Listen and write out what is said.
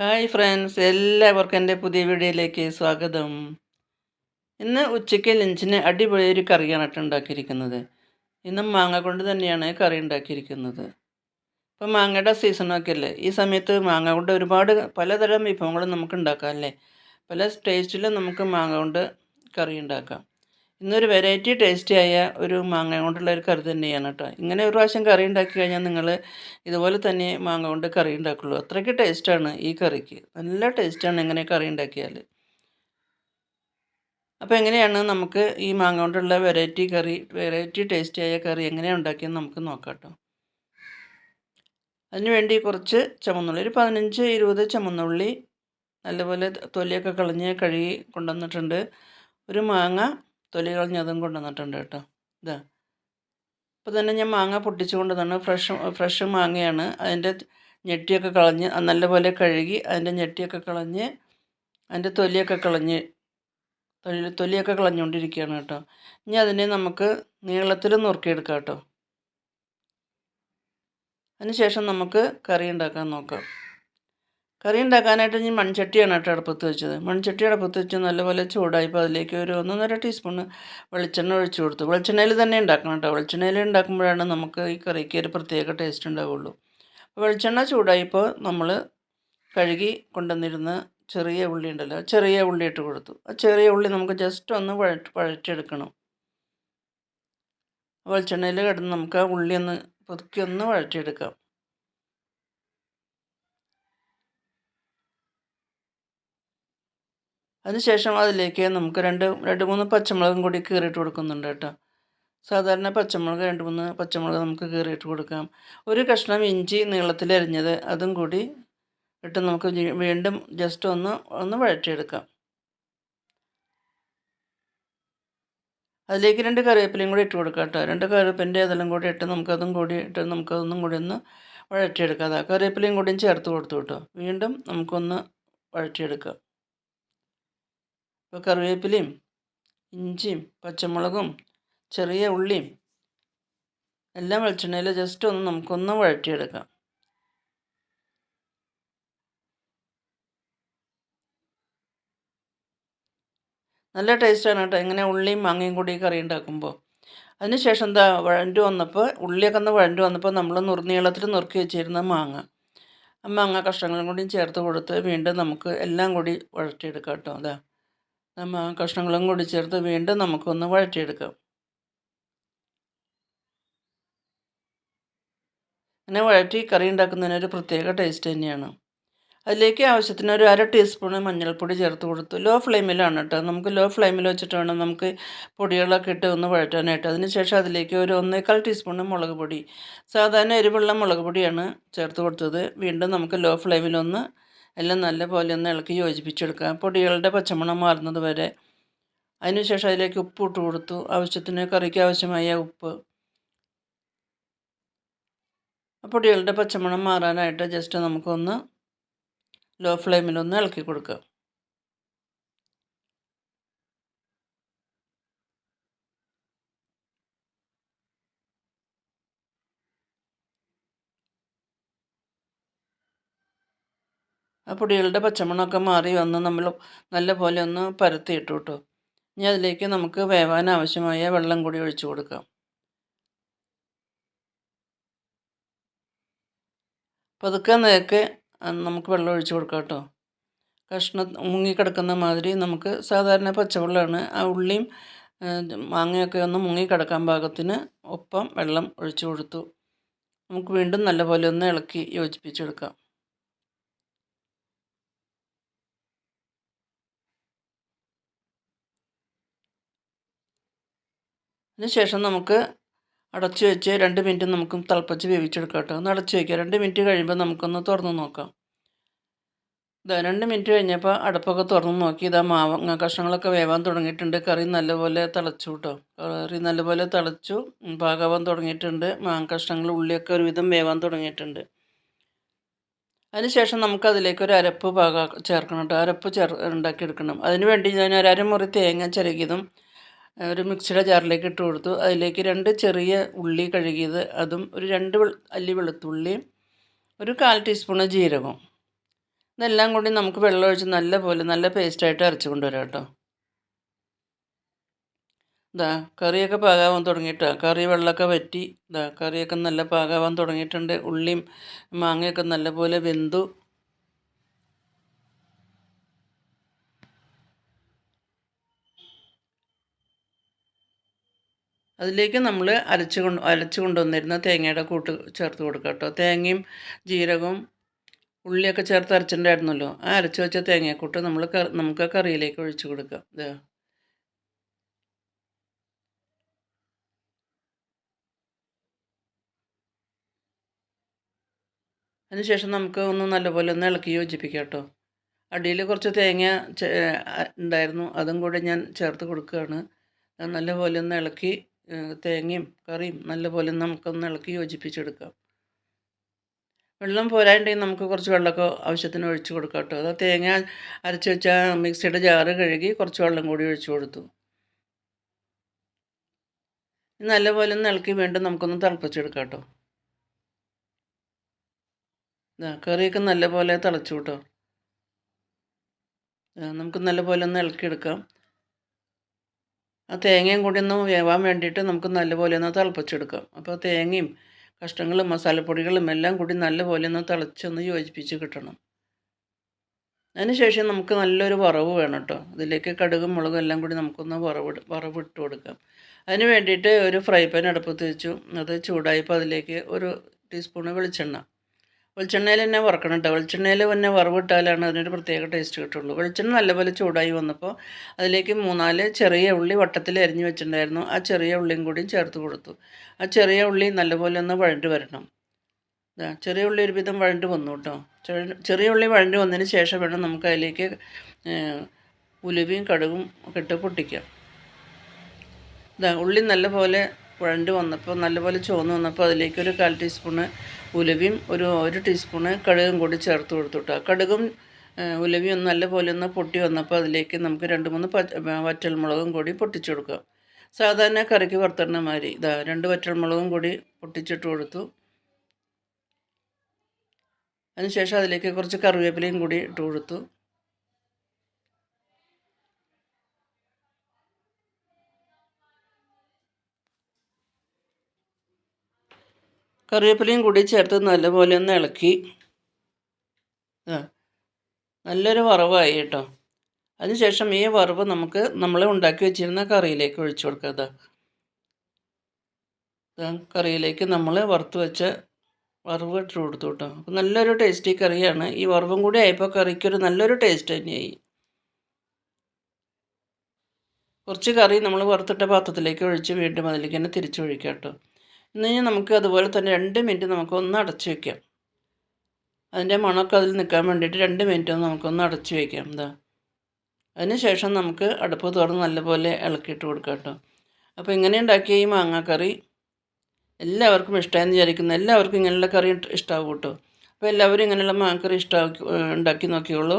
Hi friends എല്ലാവർക്കും എന്റെ പുതിയ വീഡിയോയിലേക്ക് സ്വാഗതം. ഇന്ന് ഉച്ചയ്ക്ക് ലഞ്ചിന് അടിപൊളി ഒരു കറിയാണ് കേട്ടോ ഉണ്ടാക്കിയിരിക്കുന്നത്. ഇന്ന് മാങ്ങ കൊണ്ട് തന്നെയാണ് കറി ഉണ്ടാക്കിയിരിക്കുന്നത്. ഇപ്പം മാങ്ങയുടെ സീസണൊക്കെ അല്ലേ? ഈ സമയത്ത് മാങ്ങ കൊണ്ട് ഒരുപാട് പലതരം വിഭവങ്ങൾ നമുക്ക് ഉണ്ടാക്കാം അല്ലേ? പല ടേസ്റ്റിലും നമുക്ക് മാങ്ങ കൊണ്ട് കറി ഉണ്ടാക്കാം. ഇന്നൊരു വെറൈറ്റി ടേസ്റ്റി ആയ ഒരു മാങ്ങ കൊണ്ടുള്ള ഒരു കറി തന്നെയാണ് കേട്ടോ ഇങ്ങനെ ഒരു പ്രാവശ്യം കറി ഉണ്ടാക്കി കഴിഞ്ഞാൽ നിങ്ങൾ ഇതുപോലെ തന്നെ മാങ്ങ കൊണ്ട് കറി ഉണ്ടാക്കുള്ളൂ. അത്രയ്ക്ക് ടേസ്റ്റാണ് ഈ കറിക്ക്. നല്ല ടേസ്റ്റാണ് ഇങ്ങനെ കറി ഉണ്ടാക്കിയാൽ അപ്പോൾ എങ്ങനെയാണ് നമുക്ക് ഈ മാങ്ങ കൊണ്ടുള്ള വെറൈറ്റി കറി വെറൈറ്റി ടേസ്റ്റി ആയ കറി എങ്ങനെയാണ് ഉണ്ടാക്കിയെന്ന് നമുക്ക് നോക്കാം കേട്ടോ അതിനുവേണ്ടി കുറച്ച് ചമന്നുള്ളി ഒരു പതിനഞ്ച് ഇരുപത് ചുമന്നുള്ളി നല്ലപോലെ തൊലിയൊക്കെ കളഞ്ഞ് കഴുകി കൊണ്ടുവന്നിട്ടുണ്ട്. ഒരു മാങ്ങ തൊലി കളഞ്ഞതും കൊണ്ടുവന്നിട്ടുണ്ട് കേട്ടോ. ഇതാ. അപ്പോൾ തന്നെ ഞാൻ മാങ്ങ പൊട്ടിച്ചു കൊണ്ടുവന്നാണ് ഫ്രഷ് ഫ്രഷ് മാങ്ങയാണ്. അതിന്റെ ഞെട്ടിയൊക്കെ കളഞ്ഞ് നല്ലപോലെ കഴുകി അതിന്റെ ഞെട്ടിയൊക്കെ കളഞ്ഞ് അതിന്റെ തൊലിയൊക്കെ കളഞ്ഞ് തൊലി തൊലിയൊക്കെ കളഞ്ഞുകൊണ്ടിരിക്കുകയാണ് കേട്ടോ. ഇനി അതിനെ നമുക്ക് നീളത്തിൽ നുറുക്കിയെടുക്കാം കേട്ടോ. അതിനുശേഷം നമുക്ക് കറി ഉണ്ടാക്കാൻ നോക്കാം. കറി ഉണ്ടാക്കാനായിട്ട് ഞാൻ മൺചട്ടിയാണ് കേട്ടോ അടുപ്പത്ത് വെച്ചത്. മൺചട്ടി അടുപ്പത്ത് വെച്ച് നല്ലപോലെ ചൂടായപ്പോൾ അതിലേക്ക് ഒരു ഒന്നൊന്നര ടീസ്പൂൺ വെളിച്ചെണ്ണ ഒഴിച്ചു കൊടുത്തു. വെളിച്ചെണ്ണയിൽ തന്നെ ഉണ്ടാക്കണം കേട്ടോ. വെളിച്ചെണ്ണയിൽ ഉണ്ടാക്കുമ്പോഴാണ് നമുക്ക് ഈ കറിക്ക് ഒരു പ്രത്യേക ടേസ്റ്റ് ഉണ്ടാവുള്ളൂ. വെളിച്ചെണ്ണ ചൂടായപ്പോൾ നമ്മൾ കഴുകി കൊണ്ടുവന്നിരുന്ന ചെറിയ ഉള്ളി ഉണ്ടല്ലോ ചെറിയ ഉള്ളി ഇട്ട് കൊടുത്തു. ആ ചെറിയ ഉള്ളി നമുക്ക് ജസ്റ്റ് ഒന്ന് വഴറ്റ് വഴറ്റിയെടുക്കണം. വെളിച്ചെണ്ണയിൽ കിടന്ന് നമുക്ക് ആ ഉള്ളി ഒന്ന് പുതുക്കി ഒന്ന് വഴറ്റിയെടുക്കാം. അതിനുശേഷം അതിലേക്ക് നമുക്ക് രണ്ട് രണ്ട് മൂന്ന് പച്ചമുളകും കൂടി കീറിയിട്ട് കൊടുക്കുന്നുണ്ട് കേട്ടോ. സാധാരണ പച്ചമുളക് രണ്ട് മൂന്ന് പച്ചമുളക് നമുക്ക് കീറിയിട്ട് കൊടുക്കാം. ഒരു കഷ്ണം ഇഞ്ചി നീളത്തിൽ അരിഞ്ഞത് അതും കൂടി ഇട്ട് നമുക്ക് വീണ്ടും ജസ്റ്റ് ഒന്ന് ഒന്ന് വഴറ്റിയെടുക്കാം. അതിലേക്ക് രണ്ട് കറിവേപ്പിലയും കൂടി ഇട്ട് കൊടുക്കാം കേട്ടോ. രണ്ട് കറിവേപ്പിന്റെ അതെല്ലാം കൂടി ഇട്ട് നമുക്കതും കൂടി ഇട്ട് നമുക്കതൊന്നും കൂടി ഒന്ന് വഴറ്റിയെടുക്കാം. അതാ കറിവേപ്പിലയും കൂടിയും ചേർത്ത് കൊടുത്തു കേട്ടോ. വീണ്ടും നമുക്കൊന്ന് വഴറ്റിയെടുക്കാം. ഇപ്പോൾ കറിവേപ്പിലയും ഇഞ്ചിയും പച്ചമുളകും ചെറിയ ഉള്ളിയും എല്ലാം വെളിച്ചെണ്ണയിൽ ജസ്റ്റ് ഒന്ന് നമുക്കൊന്ന് വഴറ്റിയെടുക്കാം. നല്ല ടേസ്റ്റാണ് കേട്ടോ. ഇങ്ങനെ ഉള്ളിയും മാങ്ങയും കൂടി കറി ഉണ്ടാക്കുമ്പോൾ അതിനുശേഷം എന്താ വഴണ്ടു വന്നപ്പോൾ ഉള്ളിയൊക്കെ ഒന്ന് വഴണ്ടു വന്നപ്പോൾ നമ്മൾ നുറുനീളത്തിൽ നുറുക്കി വെച്ചിരുന്ന മാങ്ങ. ആ മാങ്ങ കഷ്ണങ്ങളും കൂടി ചേർത്ത് കൊടുത്ത് വീണ്ടും നമുക്ക് എല്ലാം കൂടി വഴറ്റിയെടുക്കാം കേട്ടോ. അതാ നമ്മൾ കഷ്ണങ്ങളും കൂടി ചേർത്ത് വീണ്ടും നമുക്കൊന്ന് വഴറ്റിയെടുക്കാം. അങ്ങനെ വഴറ്റി കറി ഉണ്ടാക്കുന്നതിന് ഒരു പ്രത്യേക ടേസ്റ്റ് തന്നെയാണ്. അതിലേക്ക് ആവശ്യത്തിന് ഒരു അര ടീസ്പൂൺ മഞ്ഞൾപ്പൊടി ചേർത്ത് കൊടുത്തു. ലോ ഫ്ലെയിമിലാണ് കേട്ടോ നമുക്ക് ലോ ഫ്ലെയിമിൽ വെച്ചിട്ട് വേണം നമുക്ക് പൊടികളൊക്കെ ഇട്ട് ഒന്ന് വഴറ്റാനായിട്ട്. അതിനുശേഷം അതിലേക്ക് ഒരു ഒന്നേക്കാൽ ടീസ്പൂൺ മുളക് പൊടി. സാധാരണ എരിവുള്ള മുളക് പൊടിയാണ് ചേർത്ത് കൊടുത്തത്. വീണ്ടും നമുക്ക് ലോ ഫ്ലെയിമിലൊന്ന് എല്ലാം നല്ല പോലെ ഒന്ന് ഇളക്കി യോജിപ്പിച്ചെടുക്കുക. പൊടികളുടെ പച്ചമണം മാറുന്നത് വരെ. അതിനുശേഷം അതിലേക്ക് ഉപ്പ് ഇട്ട് കൊടുത്തു. ആവശ്യത്തിന് കറിക്ക് ആവശ്യമായ ഉപ്പ്. പൊടികളുടെ പച്ചമണം മാറാനായിട്ട് ജസ്റ്റ് നമുക്കൊന്ന് ലോ ഫ്ലെയിമിലൊന്ന് ഇളക്കി കൊടുക്കുക. ആ പൊടികളുടെ പച്ചമണമൊക്കെ മാറി വന്ന് നമ്മൾ നല്ല പോലെ ഒന്ന് പരത്തിയിട്ടു കേട്ടോ. ഇനി അതിലേക്ക് നമുക്ക് വേവാൻ ആവശ്യമായ വെള്ളം കൂടി ഒഴിച്ചു കൊടുക്കാം. പതുക്കെ നേരൊക്കെ നമുക്ക് വെള്ളം ഒഴിച്ചു കൊടുക്കാം കേട്ടോ. കഷ്ണ മുങ്ങിക്കിടക്കുന്ന മാതിരി നമുക്ക് സാധാരണ പച്ചവെള്ളമാണ്. ആ ഉള്ളിയും മാങ്ങയൊക്കെ ഒന്ന് മുങ്ങിക്കിടക്കാൻ പാകത്തിന് ഒപ്പം വെള്ളം ഒഴിച്ചു കൊടുത്തു. നമുക്ക് വീണ്ടും നല്ലപോലെ ഒന്ന് ഇളക്കി യോജിപ്പിച്ചെടുക്കാം. അതിനുശേഷം നമുക്ക് അടച്ചു വെച്ച് രണ്ട് മിനിറ്റ് നമുക്ക് തിളപ്പിച്ച് വേവിച്ചെടുക്കാം കേട്ടോ. ഒന്ന് അടച്ചു വയ്ക്കുക രണ്ട് മിനിറ്റ് കഴിയുമ്പോൾ നമുക്കൊന്ന് തുറന്ന് നോക്കാം. ഇതാ രണ്ട് മിനിറ്റ് കഴിഞ്ഞപ്പോൾ അടുപ്പൊക്കെ തുറന്ന് നോക്കി. ഇതാ മാവങ്ങ കഷ്ണങ്ങളൊക്കെ വേവാൻ തുടങ്ങിയിട്ടുണ്ട്. കറി നല്ലപോലെ തിളച്ചു കേട്ടോ. കറി നല്ലപോലെ തിളച്ചു. പാകാവാൻ തുടങ്ങിയിട്ടുണ്ട്. മാങ്ങ കഷ്ണങ്ങൾ ഉള്ളിയൊക്കെ ഒരുവിധം വേവാൻ തുടങ്ങിയിട്ടുണ്ട്. അതിനുശേഷം നമുക്കതിലേക്ക് ഒരു അരപ്പ് പാക ചേർക്കണം കേട്ടോ. അരപ്പ് ചേർ ഉണ്ടാക്കിയെടുക്കണം. അതിന് വേണ്ടി ഞാൻ ഒരു അരമുറി തേങ്ങ ചിരകിയതും ഒരു മിക്സിയുടെ ജാറിലേക്ക് ഇട്ട് കൊടുത്തു. അതിലേക്ക് രണ്ട് ചെറിയ ഉള്ളി കഴുകിയത് അതും ഒരു രണ്ട് അല്ലി വെളുത്തുള്ളി ഒരു കാൽ ടീസ്പൂണ് ജീരകം ഇതെല്ലാം കൂടി നമുക്ക് വെള്ളമൊഴിച്ച് നല്ല പോലെ നല്ല പേസ്റ്റായിട്ട് അരച്ച് കൊണ്ടുവരാം കേട്ടോ. ഇതാ കറിയൊക്കെ പാകാവാൻ തുടങ്ങിയിട്ടാ. കറി വെള്ളമൊക്കെ വറ്റി ഇതാ കറിയൊക്കെ നല്ല പാകാവാൻ തുടങ്ങിയിട്ടുണ്ട്. ഉള്ളിയും മാങ്ങയൊക്കെ നല്ലപോലെ വെന്തു. അതിലേക്ക് നമ്മൾ അരച്ച് കൊണ്ട് അരച്ച് കൊണ്ടുവന്നിരുന്ന തേങ്ങയുടെ കൂട്ട് ചേർത്ത് കൊടുക്കുക കേട്ടോ. തേങ്ങയും ജീരകവും ഉള്ളിയൊക്കെ ചേർത്ത് അരച്ചിട്ടുണ്ടായിരുന്നല്ലോ. ആ അരച്ച് വെച്ച തേങ്ങയെക്കൂട്ട് നമ്മൾ നമുക്ക് കറിയിലേക്ക് ഒഴിച്ചു കൊടുക്കാം ഇത് അതിനുശേഷം നമുക്ക് ഒന്ന് നല്ലപോലെ ഒന്ന് ഇളക്കി യോജിപ്പിക്കാം കേട്ടോ. അടിയിൽ കുറച്ച് തേങ്ങ ഉണ്ടായിരുന്നു. അതും കൂടെ ഞാൻ ചേർത്ത് കൊടുക്കുകയാണ്. നല്ലപോലെ ഒന്ന് ഇളക്കി തേങ്ങയും കറിയും നല്ലപോലെ നമുക്കൊന്ന് ഇളക്കി യോജിപ്പിച്ചെടുക്കാം. വെള്ളം പോരാണ്ടെങ്കിൽ നമുക്ക് കുറച്ച് വെള്ളമൊക്കെ ആവശ്യത്തിന് ഒഴിച്ച് കൊടുക്കാം കേട്ടോ. അത് തേങ്ങ അരച്ച് വെച്ച മിക്സിയുടെ ജാറ് കഴുകി കുറച്ച് വെള്ളം കൂടി ഒഴിച്ച് കൊടുത്തു. നല്ലപോലെ ഒന്ന് ഇളക്കി വീണ്ടും നമുക്കൊന്ന് തിളപ്പിച്ചെടുക്കാം കേട്ടോ. കറിയൊക്കെ നല്ലപോലെ തിളച്ചു കേട്ടോ. നമുക്ക് നല്ലപോലെ ഒന്ന് ഇളക്കിയെടുക്കാം. ആ തേങ്ങയും കൂടി ഒന്ന് വേവാൻ വേണ്ടിയിട്ട് നമുക്ക് നല്ലപോലെ ഒന്ന് തിളപ്പിച്ചെടുക്കാം. അപ്പോൾ തേങ്ങയും കഷ്ണങ്ങളും മസാലപ്പൊടികളും എല്ലാം കൂടി നല്ലപോലെ ഒന്ന് തിളച്ചൊന്ന് യോജിപ്പിച്ച് കിട്ടണം. അതിനുശേഷം നമുക്ക് നല്ലൊരു വറവ് വേണം കേട്ടോ. അതിലേക്ക് കടുകും മുളകും എല്ലാം കൂടി നമുക്കൊന്ന് വറവ് വറവ് ഇട്ട് കൊടുക്കാം. അതിന് വേണ്ടിയിട്ട് ഒരു ഫ്രൈ പാൻ അടുപ്പത്ത് വെച്ചു. അത് ചൂടായപ്പോൾ അതിലേക്ക് ഒരു ടീസ്പൂണ് വെളിച്ചെണ്ണ വെളിച്ചെണ്ണയിൽ തന്നെ വറക്കണം കേട്ടോ വെളിച്ചെണ്ണയിൽ തന്നെ വറവിട്ടാലാണ് അതിനൊരു പ്രത്യേക ടേസ്റ്റ് കിട്ടുള്ളൂ. വെളിച്ചെണ്ണ നല്ലപോലെ ചൂടായി വന്നപ്പോൾ അതിലേക്ക് മൂന്നാൽ ചെറിയ ഉള്ളി വട്ടത്തിൽ അരിഞ്ഞു വെച്ചിട്ടുണ്ടായിരുന്നു. ആ ചെറിയ ഉള്ളിയും കൂടി ചേർത്ത് കൊടുത്തു. ആ ചെറിയ ഉള്ളി നല്ലപോലെ ഒന്ന് വഴണ്ട് വരണം. ചെറിയ ഉള്ളി ഒരുവിധം വഴണ്ട് വന്നു കേട്ടോ ചെറിയ ഉള്ളി വഴണ്ട് വന്നതിന് ശേഷം വേണം നമുക്ക് അതിലേക്ക് ഉലുവയും കടുകും ഒക്കെ ഇട്ട് പൊട്ടിക്കാം. ഉള്ളി നല്ലപോലെ വഴണ്ട് വന്നപ്പോൾ നല്ലപോലെ ചുവന്ന് വന്നപ്പോൾ അതിലേക്ക് ഒരു കാൽ ടീസ്പൂണ് ഉലുവയും ഒരു ഒരു ടീസ്പൂണ് കടുകും കൂടി ചേർത്ത് കൊടുത്തുട്ടോ. കടുകും ഉലവിയും ഒന്ന് നല്ലപോലെ ഒന്ന് പൊട്ടി വന്നപ്പോൾ അതിലേക്ക് നമുക്ക് രണ്ട് മൂന്ന് വറ്റൽമുളകും കൂടി പൊട്ടിച്ചു കൊടുക്കാം. സാധാരണ കറിക്ക് വറുത്തരണ മാതിരി. ഇതാ രണ്ട് വറ്റൽമുളകും കൂടി പൊട്ടിച്ചിട്ട് കൊടുത്തു. അതിനുശേഷം അതിലേക്ക് കുറച്ച് കറിവേപ്പിലയും കൂടി ഇട്ട് കൊടുത്തു. കറിവേപ്പിലയും കൂടി ചേർത്ത് നല്ലപോലെ ഒന്ന് ഇളക്കി. നല്ലൊരു വറവായി കേട്ടോ. അതിനുശേഷം ഈ വറവ് നമുക്ക് നമ്മൾ ഉണ്ടാക്കി വെച്ചിരുന്ന കറിയിലേക്ക് ഒഴിച്ചു കൊടുക്കുക കറിയിലേക്ക് നമ്മൾ വറുത്ത് വെച്ച വറവ് ഇട്ട് കൊടുത്തു കേട്ടോ. അപ്പോൾ നല്ലൊരു ടേസ്റ്റി കറിയാണ്. ഈ വറവും കൂടി ആയപ്പോൾ കറിക്കൊരു നല്ലൊരു ടേസ്റ്റ് തന്നെയായി. കുറച്ച് കറി നമ്മൾ വറുത്തിട്ട പാത്രത്തിലേക്ക് ഒഴിച്ച് വീണ്ടും അതിലേക്ക് തന്നെ തിരിച്ചൊഴിക്കാം കേട്ടോ. ഇന്ന് നമുക്ക് അതുപോലെ തന്നെ രണ്ട് മിനിറ്റ് നമുക്കൊന്ന് അടച്ച് വയ്ക്കാം അതിന്റെ മണമൊക്കെ അതിൽ നിൽക്കാൻ വേണ്ടിയിട്ട് രണ്ട് മിനിറ്റ് ഒന്ന് നമുക്കൊന്ന് അടച്ച് വയ്ക്കാം എന്താ? അതിന് ശേഷം നമുക്ക് അടുപ്പ് തുറന്ന് നല്ലപോലെ ഇളക്കിയിട്ട് കൊടുക്കാം കേട്ടോ. അപ്പോൾ ഇങ്ങനെ ഉണ്ടാക്കിയ ഈ മാങ്ങാക്കറി എല്ലാവർക്കും ഇഷ്ടമായെന്ന് വിചാരിക്കുന്നു. എല്ലാവർക്കും ഇങ്ങനെയുള്ള കറി ഇഷ്ടമാവും കേട്ടോ. അപ്പോൾ എല്ലാവരും ഇങ്ങനെയുള്ള മാങ്ങക്കറി ഇഷ്ടമാക്കി ഉണ്ടാക്കി നോക്കിയോളൂ